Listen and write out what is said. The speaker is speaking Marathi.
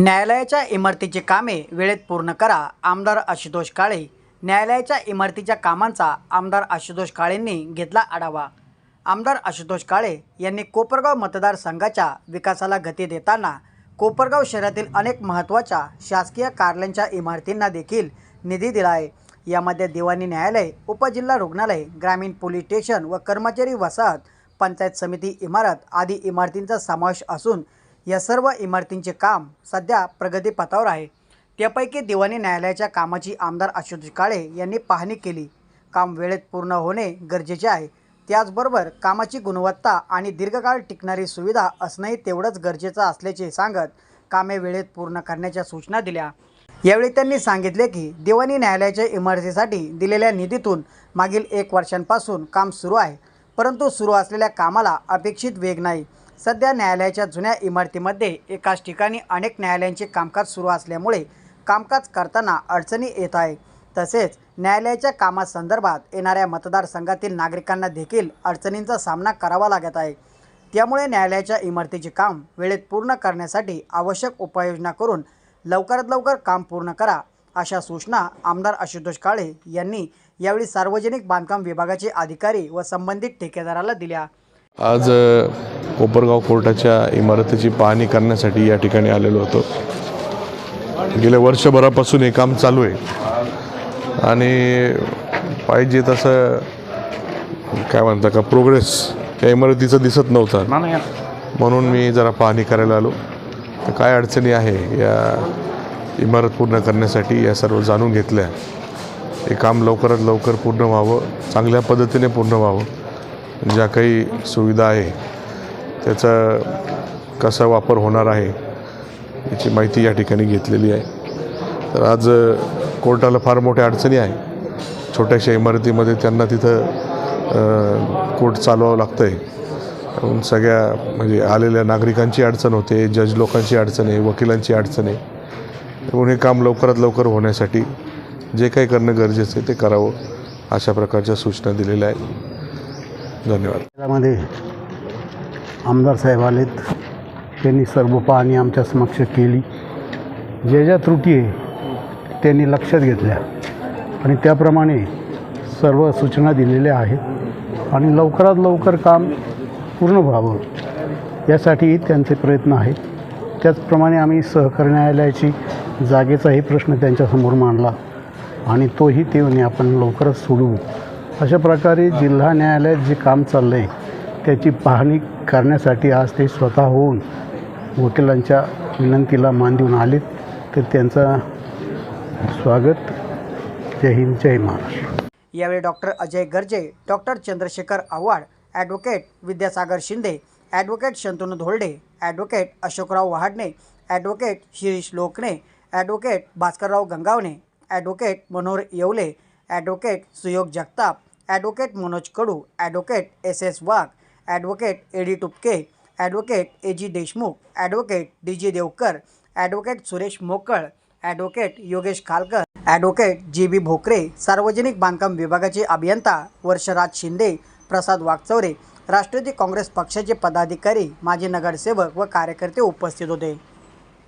न्यायालयाच्या इमारतीची कामे वेळेत पूर्ण करा आमदार आशुतोष काळे. न्यायालयाच्या इमारतीच्या कामांचा आमदार आशुतोष काळेंनी घेतला आढावा. आमदार आशुतोष काळे यांनी कोपरगाव मतदारसंघाच्या विकासाला गती देताना कोपरगाव शहरातील अनेक महत्त्वाच्या शासकीय कार्यालयांच्या इमारतींना देखील निधी दिला आहे. यामध्ये दिवाणी न्यायालय उपजिल्हा रुग्णालय ग्रामीण पोलीस स्टेशन व कर्मचारी वसाहत पंचायत समिती इमारत आदी इमारतींचा समावेश असून या सर्व इमारतींचे काम सध्या प्रगतीपथावर आहे. त्यापैकी दिवाणी न्यायालयाच्या कामाची आमदार आशुतोष काळे यांनी पाहणी केली. काम वेळेत पूर्ण होणे गरजेचे आहे. त्याचबरोबर कामाची गुणवत्ता आणि दीर्घकाळ टिकणारी सुविधा असणंही तेवढंच गरजेचं असल्याचे सांगत कामे वेळेत पूर्ण करण्याच्या सूचना दिल्या. यावेळी त्यांनी सांगितले की दिवाणी न्यायालयाच्या इमारतीसाठी दिलेल्या निधीतून मागील एक वर्षांपासून काम सुरू आहे परंतु सुरू असलेल्या कामाला अपेक्षित वेग नाही. सध्या न्यायालयाच्या जुन्या इमारतीमध्ये एकाच ठिकाणी अनेक न्यायालयांचे कामकाज सुरू असल्यामुळे कामकाज करताना अडचणी येत आहे. तसेच न्यायालयाच्या कामासंदर्भात येणाऱ्या मतदारसंघातील नागरिकांना देखील अडचणींचा सामना करावा लागत आहे. त्यामुळे न्यायालयाच्या इमारतीचे काम वेळेत पूर्ण करण्यासाठी आवश्यक उपाययोजना करून लवकरात लवकर काम पूर्ण करा अशा सूचना आमदार आशुतोष काळे यांनी यावेळी सार्वजनिक बांधकाम विभागाचे अधिकारी व संबंधित ठेकेदाराला दिल्या. आज कोपरगाव कोर्टाच्या इमारतीची पाहणी करण्यासाठी या ठिकाणी आलेलो होतो. गेल्या वर्षभरापासून हे काम चालू आहे. आणि पाहिजे तसं काय म्हणता का प्रोग्रेस या इमारतीचं दिसत नव्हतं. म्हणून मी जरा पाहणी करायला आलो. तर काय अडचणी आहे या इमारत पूर्ण करण्यासाठी या सर्व जाणून घेतल्या. हे काम लवकरात लवकर पूर्ण व्हावं चांगल्या पद्धतीने पूर्ण व्हावं. ज्या काही सुविधा आहे त्याचा कसा वापर होणार आहे याची माहिती या ठिकाणी घेतलेली आहे. तर आज कोर्टाला फार मोठ्या अडचणी आहे. छोट्याशा इमारतीमध्ये त्यांना तिथं कोर्ट चालवावं लागतं आहे सगळ्या म्हणजे आलेल्या नागरिकांची अडचण होते जज लोकांची अडचण आहे वकिलांची अडचण आहे. म्हणून हे काम लवकरात लवकर होण्यासाठी जे काही करणं गरजेचं आहे ते करावं अशा प्रकारच्या सूचना दिलेल्या आहेत. धन्यवाद. त्यामध्ये आमदार साहेब आलेत. त्यांनी सर्व पाहणी आमच्या समक्ष केली. ज्या ज्या त्रुटी आहे त्यांनी लक्षात घेतल्या. आणि त्याप्रमाणे सर्व सूचना दिलेल्या आहेत. आणि लवकरात लवकर काम पूर्ण व्हावं यासाठी त्यांचे प्रयत्न आहेत. त्याचप्रमाणे आम्ही सहकार न्यायालयाची जागेचाही प्रश्न त्यांच्यासमोर मांडला. आणि तोही ते आपण लवकरच सोडवू. अशा प्रकारे जिल्हा न्यायालयात जे काम चाललं आहे त्याची पाहणी करण्यासाठी आज ते स्वतः होऊन वकिलांच्या विनंतीला मान देऊन आलेत. तर त्यांचं स्वागत. जय हिंद जय महाराष्ट्र. यावेळी doctor Ajay Garje doctor Chandrashekhar Awhad advocate Vidyasagar Shinde advocate Shantanu Dholde advocate Ashokrao Wahadne advocate Shirish Lokne advocate Bhaskarrao Gangawane advocate Manohar Yevle advocate Suyog Jagtap advocate Manoj Kadu advocate S S Wagh advocate A D Tupke advocate A G Deshmukh advocate D G Deokar advocate Suresh Mokal advocate Yogesh Khalkar advocate G B Bhokre सार्वजनिक बांधकाम विभागाचे अभियंता वर्षराज शिंदे प्रसाद वागचौरे राष्ट्रवादी काँग्रेस पक्षाचे पदाधिकारी माजी नगरसेवक व कार्यकर्ते उपस्थित होते.